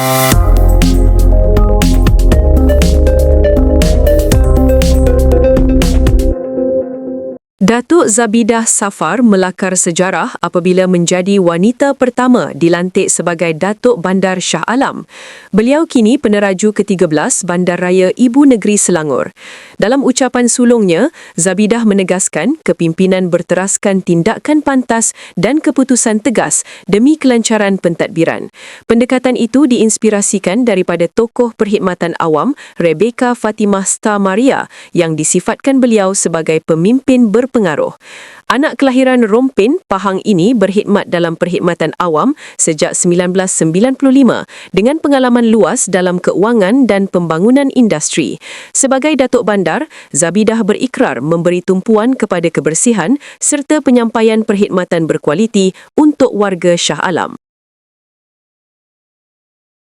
Música Datuk Zabidah Safar melakar sejarah apabila menjadi wanita pertama dilantik sebagai Datuk Bandar Shah Alam. Beliau kini peneraju ke-13 Bandaraya Ibu Negeri Selangor. Dalam ucapan sulungnya, Zabidah menegaskan kepimpinan berteraskan tindakan pantas dan keputusan tegas demi kelancaran pentadbiran. Pendekatan itu diinspirasikan daripada tokoh perkhidmatan awam Rebecca Fatimah Star Maria yang disifatkan beliau sebagai pemimpin ber berpengaruh. Anak kelahiran Rompin, Pahang ini berkhidmat dalam perkhidmatan awam sejak 1995 dengan pengalaman luas dalam keuangan dan pembangunan industri. Sebagai Datuk Bandar, Zabidah berikrar memberi tumpuan kepada kebersihan serta penyampaian perkhidmatan berkualiti untuk warga Shah Alam.